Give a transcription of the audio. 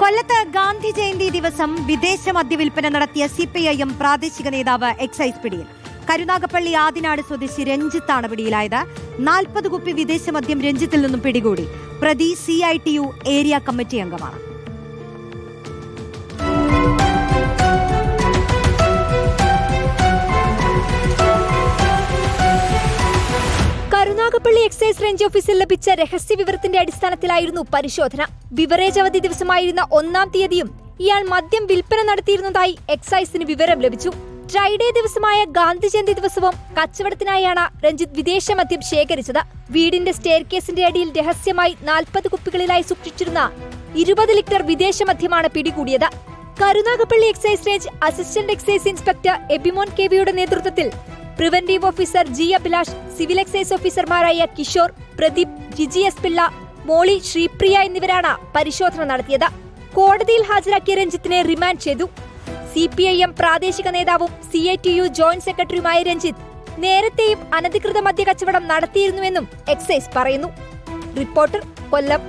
കൊല്ലത്ത് ഗാന്ധി ജയന്തി ദിവസം വിദേശ മദ്യവിൽപ്പന നടത്തിയ സി പി ഐ എം പ്രാദേശിക നേതാവ് എക്സൈസ് പിടിയിൽ. കരുനാഗപ്പള്ളി ആദിനാട് സ്വദേശി രഞ്ജിത്താണ് പിടിയിലായത്. നാൽപ്പത് കുപ്പി വിദേശ മദ്യം രഞ്ജിത്തിൽ നിന്നും പിടികൂടി. പ്രതി C I T U area committee അംഗമാണ്. കരുനാഗപ്പള്ളി എക്സൈസ് റേഞ്ച് ഓഫീസിൽ ലഭിച്ച രഹസ്യ വിവരത്തിന്റെ അടിസ്ഥാനത്തിലായിരുന്നു പരിശോധന. വിവരേജ് അവധി ദിവസമായിരുന്ന ഒന്നാം തീയതിയും ഇയാൾ മദ്യം വിൽപ്പന നടത്തിയിരുന്നതായി എക്സൈസിന് വിവരം ലഭിച്ചു. ഫ്രൈഡേ ദിവസമായ ഗാന്ധി ജയന്തി ദിവസവും കച്ചവടത്തിനായാണ് രഞ്ജിത്ത് വിദേശ മദ്യം ശേഖരിച്ചത്. വീടിന്റെ സ്റ്റെയർ കേസിന്റെ അടിയിൽ രഹസ്യമായി നാൽപ്പത് കുപ്പികളിലായി സൂക്ഷിച്ചിരുന്ന ഇരുപത് ലിറ്റർ വിദേശ മദ്യമാണ് പിടികൂടിയത്. Karunagappally excise range assistant excise inspector Abimon കെവിയുടെ നേതൃത്വത്തിൽ preventive officer G Abhilash civil excise ഓഫീസർമാരായ കിഷോർ പ്രദീപ് ജിജി എസ് പിള്ള മോളി ശ്രീപ്രിയ എന്നിവരാണ് പരിശോധന നടത്തിയത്. കോടതിയിൽ ഹാജരാക്കിയ രഞ്ജിത്തിനെ റിമാൻഡ് ചെയ്തു. സി പി ഐ എം പ്രാദേശിക നേതാവും C I T U joint സെക്രട്ടറിയുമായ രഞ്ജിത്ത് നേരത്തെയും അനധികൃത മദ്യ കച്ചവടം നടത്തിയിരുന്നുവെന്നും എക്സൈസ് പറയുന്നു. റിപ്പോർട്ടർ കൊല്ലം.